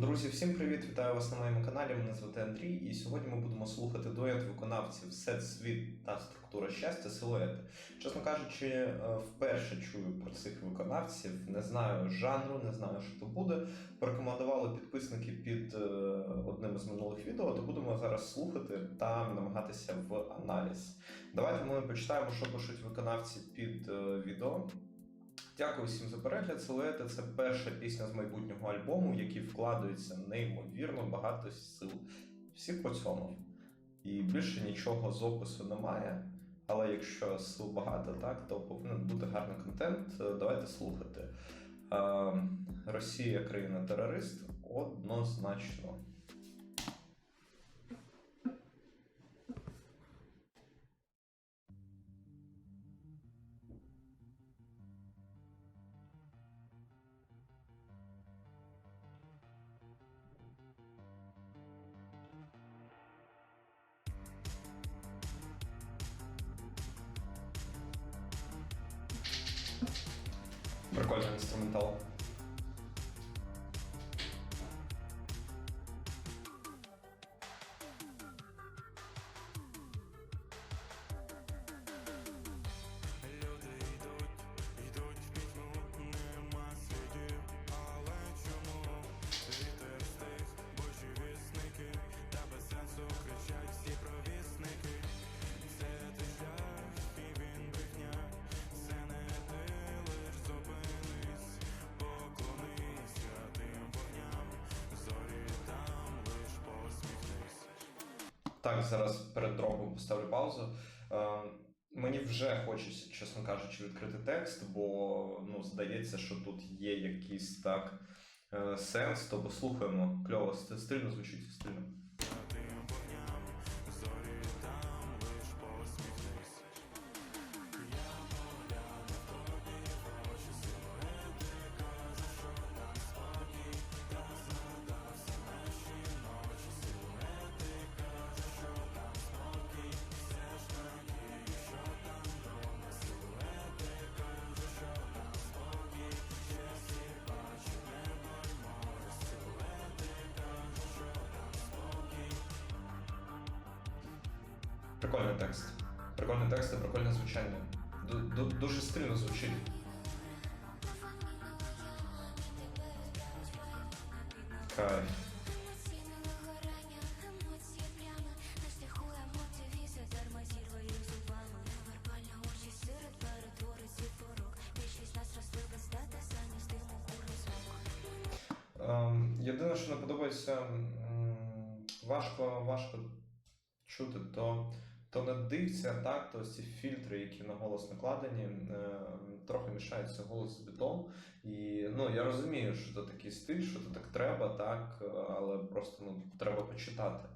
Друзі, всім привіт! Вітаю вас на моєму каналі. Мене звати Андрій, і сьогодні ми будемо слухати дует виконавців Сет Світ та структура щастя силуети. Чесно кажучи, е, вперше чую про цих виконавців, не знаю жанру, не знаю, що то буде. Порекомендували підписники під е, одним із минулих відео, то будемо зараз слухати та намагатися в аналіз. Давайте ми почитаємо, що пишуть виконавці під е, відео. Дякую всім за перегляд. Силуети це перша пісня з майбутнього альбому, в який вкладається неймовірно багато сил. Всі по цьому. І більше нічого з опису немає. Але якщо сил багато, так, то повинен бути гарний контент. Давайте слухати. Е, Росія країна-терорист однозначно. Прикольний інструментал. Так, зараз перед дропом поставлю паузу. Е, мені вже хочеться, чесно кажучи, відкрити текст, бо ну, здається, що тут є якийсь так е, сенс, то послухаємо. Кльово, ст- стильно звучить стильно. Прикольний текст. Прикольний текст і прикольне звучання. Ду- ду- Дуже стильно звучить. Кайф. Ці фільтри, які на голос накладені, е, трохи мішаються голос з бітом. І ну, я розумію, що це такий стиль, що це так треба, так, але просто ну, треба почитати.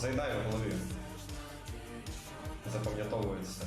Зайдає в голові. Запам'ятовується.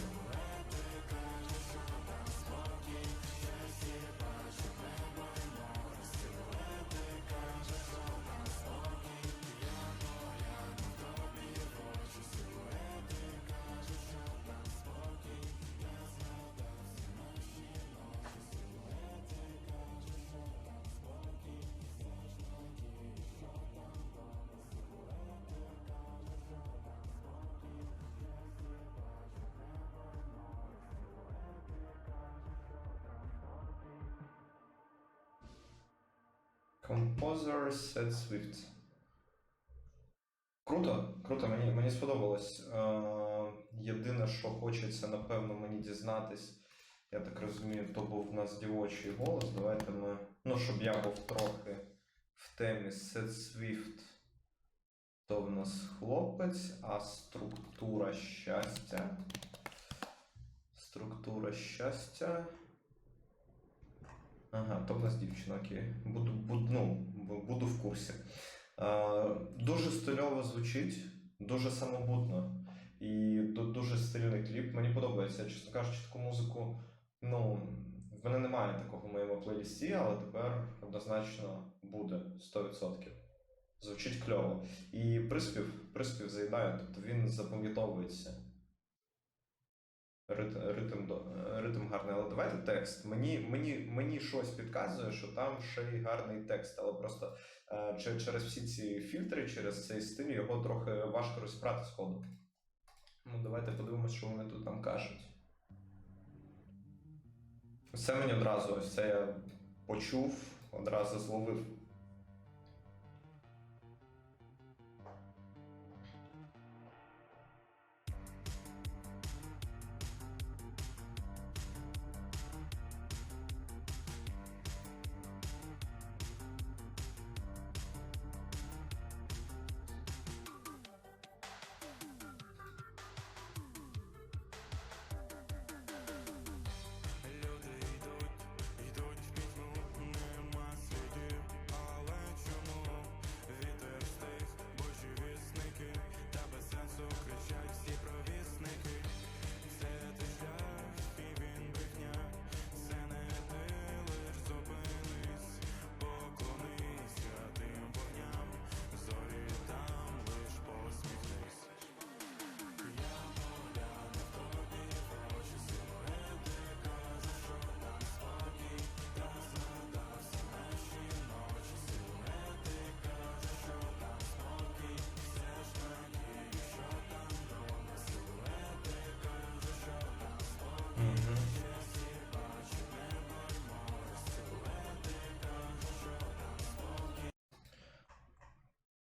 Composer Set Swift. Круто, круто, мені, мені сподобалось. Е, єдине, що хочеться, напевно, мені дізнатись, я так розумію, то був в нас дівочий голос. Давайте ми. Ну, щоб я був трохи в темі Set Swift, то в нас хлопець, а структура щастя. Структура щастя. Ага, то в нас дівчина, окей. Буду, буду, ну, буду в курсі. Е, дуже стильово звучить, дуже самобутно. І ду- дуже стильний кліп. Мені подобається, чесно кажучи, таку музику. Ну, в мене немає такого в моєму плейлісті, але тепер однозначно буде 100%. Звучить кльово. І приспів, приспів заїдає, тобто він запам'ятовується. Рит, ритм, ритм гарний, але давайте текст. Мені, мені, мені щось підказує, що там ще й гарний текст, але просто е, через всі ці фільтри, через цей стиль його трохи важко розібрати сходу. Ну, давайте подивимось, що вони тут там кажуть. Це мені одразу, ось це я почув, одразу зловив.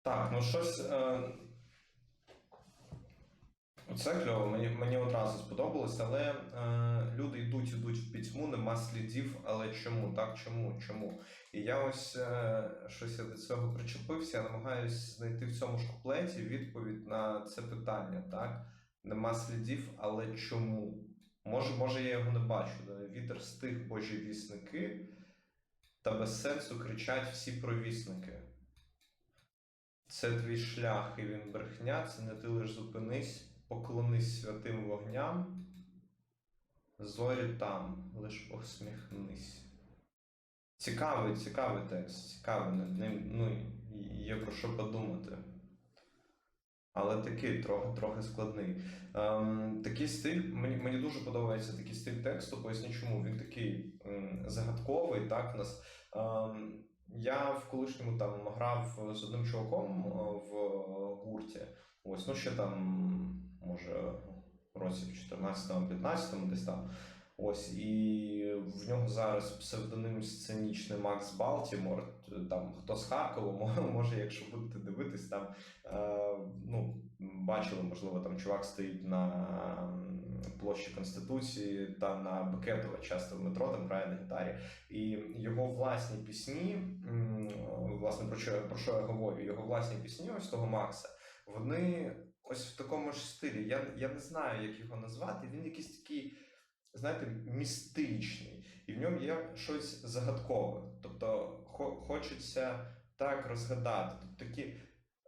Так, ну щось. Е... Кльово, мені, мені одразу сподобалось, але е, люди йдуть, йдуть в пітьму, нема слідів, але чому? Так, чому? Чому? І я ось е, щось я до цього причепився, я намагаюся знайти в цьому ж куплеті відповідь на це питання, так? Нема слідів, але чому? Може, може, я його не бачу. Вітер стих божі вісники, та без сенсу кричать всі провісники. Це твій шлях, і він брехня, це не ти лиш зупинись, поклонись святим вогням, зорі там, лиш посміхнись. Цікавий, цікавий текст, цікавий над ним, ну, є про що подумати. Але такий трохи, трохи складний. Ем, такий стиль, мені, мені дуже подобається такий стиль тексту, поясню чому. Він такий м, загадковий, так, нас. Ем, я в колишньому там грав з одним чуваком е, в гурті. Ось, ну ще там, може, в році в 14-15 десь там. Ось, і в нього зараз псевдоним сценічний Макс Балтімор. Там хто з Харкова, мо- може, якщо будете дивитись, там е, ну, бачили, можливо, там чувак стоїть на площі Конституції та на Бекетова, часто в метро там грає на гітарі. І його власні пісні, власне, про що, про що я говорю, його власні пісні, ось того Макса, вони ось в такому ж стилі. Я, я не знаю, як його назвати. Він якийсь такий, знаєте, містичний, і в ньому є щось загадкове. Тобто хо, хочеться так розгадати. Тут такі.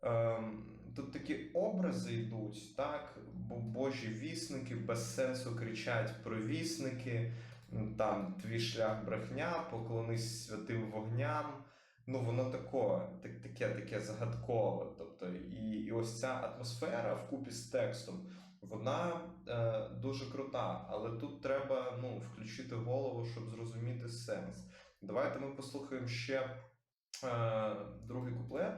Ем, Тут такі образи йдуть, так, божі вісники без сенсу кричать про вісники, там твій шлях брехня, поклонись святим вогням. Ну, воно таке, так, таке, таке загадкове. Тобто, і, і ось ця атмосфера вкупі з текстом, вона е, дуже крута, але тут треба ну, включити голову, щоб зрозуміти сенс. Давайте ми послухаємо ще е, другий куплет.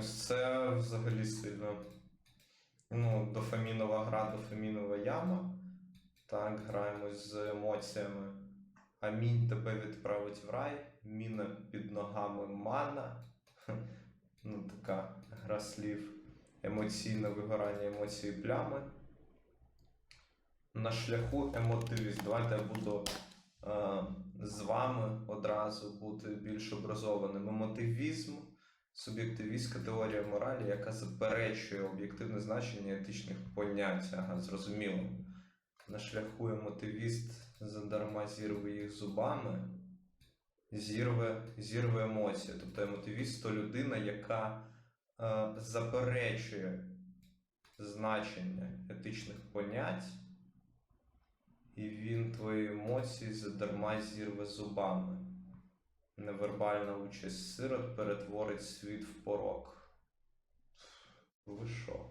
Ось це взагалі сильно. Ну, дофамінова гра, дофамінова яма. Так, граємось з емоціями. Амінь тебе відправить в рай, міна під ногами мана. Ну, така гра слів. Емоційне вигорання емоції плями. На шляху емотивіст. Давайте я буду е, з вами одразу бути більш образованим. Емотивізм суб'єктивістська теорія моралі, яка заперечує об'єктивне значення етичних понять. Ага, зрозуміло. На шляху емотивіст задарма зірве їх зубами, зірве, зірве емоції. Тобто емотивіст то людина, яка е, заперечує значення етичних понять, і він твої емоції задарма зірве зубами. Невербальна участь сирот перетворить світ в порок. Ви що?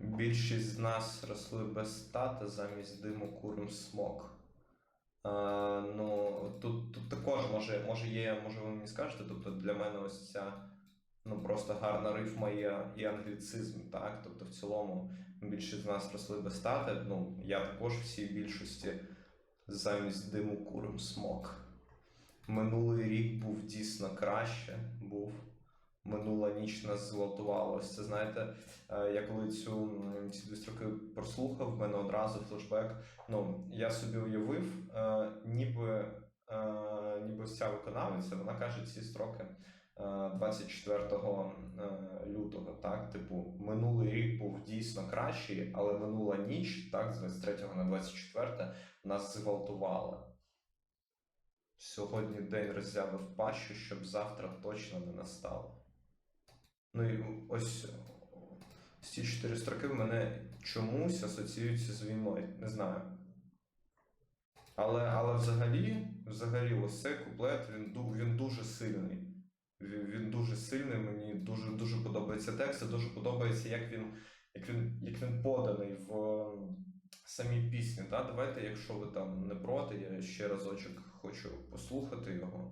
Більшість з нас росли без тата, замість диму курим смок. Е, ну, тут, тут також може, може є, може ви мені скажете, тобто для мене ось ця ну, просто гарна рифма є і англіцизм, так? Тобто в цілому більшість з нас росли без тата. Ну, я також всій більшості замість диму курим смок. Минулий рік був дійсно краще. Був. Минула ніч нас зґвалтувала. Це знаєте, е, я коли цю ці дві строки прослухав, в мене одразу флешбек. Ну, я собі уявив, е, ніби, е, ніби ця виконавиця, вона каже ці строки е, 24 е, лютого. Так, типу, минулий рік був дійсно кращий, але минула ніч, так, з 23 на 24 нас зґвалтували. Сьогодні день роззявив пащу, щоб завтра точно не настало. Ну і ось ці чотири строки в мене чомусь асоціюються з війною. Не знаю. Але, але взагалі, взагалі, ось цей куплет він, він дуже сильний. Він, він дуже сильний, мені дуже, дуже подобається текст, і дуже подобається, як він, як він, як він поданий в ем, самій пісні. Та? Давайте, якщо ви там не проти, я ще разочок хочу послухати його.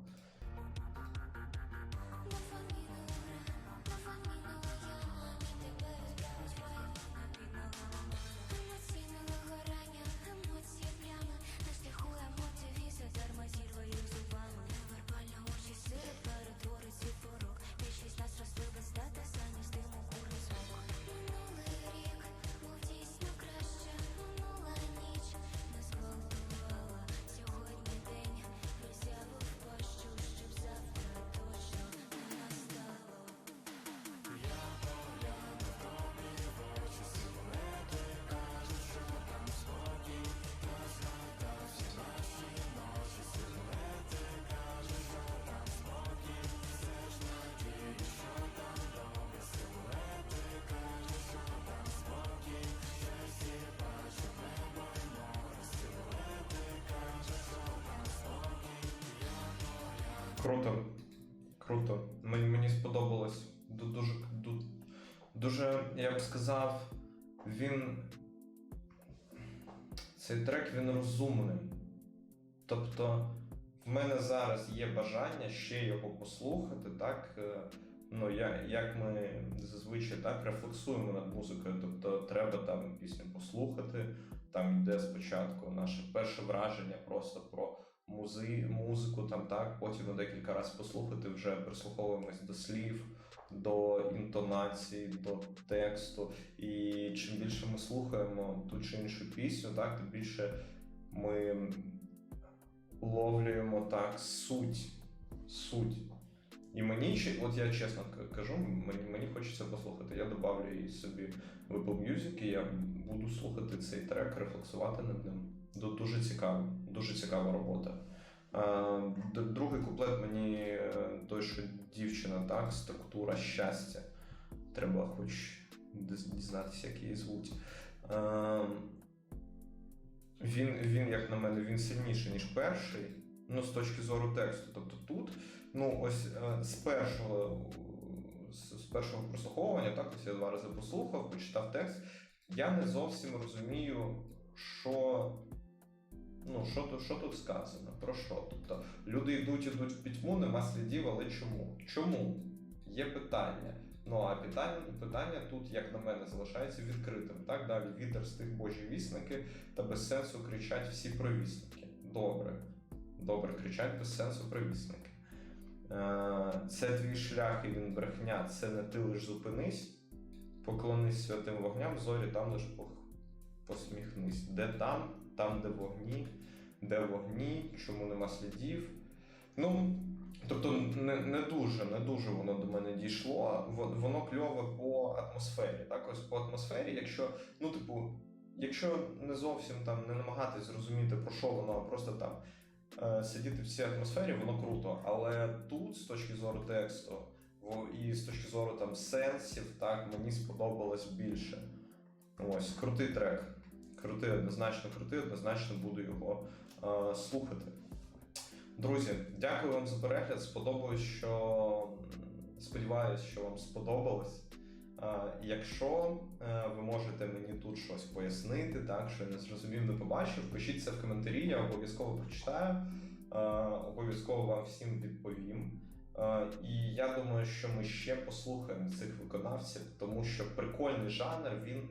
Круто. Круто. Мені, сподобалось. Дуже, ду- дуже, я б сказав, він. Цей трек він розумний. Тобто, в мене зараз є бажання ще його послухати, так? е, Ну, я, як ми зазвичай так рефлексуємо над музикою. Тобто, треба там пісню послухати, там йде спочатку наше перше враження просто про музи, музику, там так, потім декілька разів послухати, вже прислуховуємось до слів, до інтонації, до тексту. І чим більше ми слухаємо ту чи іншу пісню, так, тим більше ми уловлюємо так суть. Суть. І мені, от я чесно кажу, мені, мені хочеться послухати. Я добавлю її собі в Apple Music, і я буду слухати цей трек, рефлексувати над ним. Ду- Дуже цікаво, дуже цікава робота. Е, Другий куплет мені е, той, що дівчина, так, структура щастя. Треба хоч дізнатися, як її звуть. Е, Він, він, як на мене, він сильніший, ніж перший. Ну, з точки зору тексту. Тобто тут, ну, ось з першого, з першого прослуховування, так, ось я два рази послухав, почитав текст. Я не зовсім розумію, що Ну, що тут, що тут сказано? Про що? Тобто люди йдуть, ідуть в пітьму, нема слідів, але чому? Чому? Є питання. Ну а питання, питання тут, як на мене, залишається відкритим. Так далі вітер стих божі вісники та без сенсу кричать всі провісники. Добре. Добре, кричать без сенсу провісники. Е, Це твій шлях і він брехня, це не ти лиш зупинись. Поклонись святим вогням, зорі там лиш посміхнись. Де там, там, де вогні, де вогні, чому нема слідів. Ну, тобто, не, не дуже, не дуже воно до мене дійшло. Воно кльове по атмосфері. Так, ось по атмосфері, якщо, ну, типу, якщо не зовсім там не намагатись зрозуміти, про що воно, а просто там е, сидіти в цій атмосфері, воно круто. Але тут, з точки зору тексту, і з точки зору там сенсів, так, мені сподобалось більше. Ось, крутий трек. Крутий, однозначно крутий, однозначно буду його е, слухати. Друзі, дякую вам за перегляд. Сподобалось, що сподіваюсь, що вам сподобалось. Е, Якщо е, ви можете мені тут щось пояснити, так що я не зрозумів, не побачив, пишіть це в коментарі, я обов'язково прочитаю, е, обов'язково вам всім відповім. І я думаю, що ми ще послухаємо цих виконавців, тому що прикольний жанр, він,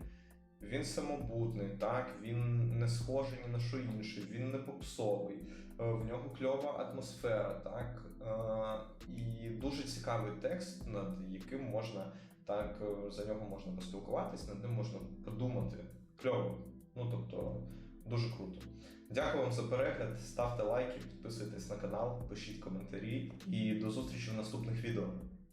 він самобутний, так, він не схожий ні на що інше, він не попсовий, е, в нього кльова атмосфера, так, е, і дуже цікавий текст, над яким можна так, е, за нього можна поспілкуватись, над ним можна подумати. Кльово. Ну тобто, дуже круто. Дякую вам за перегляд. Ставте лайки, підписуйтесь на канал, пишіть коментарі і до зустрічі в наступних відео.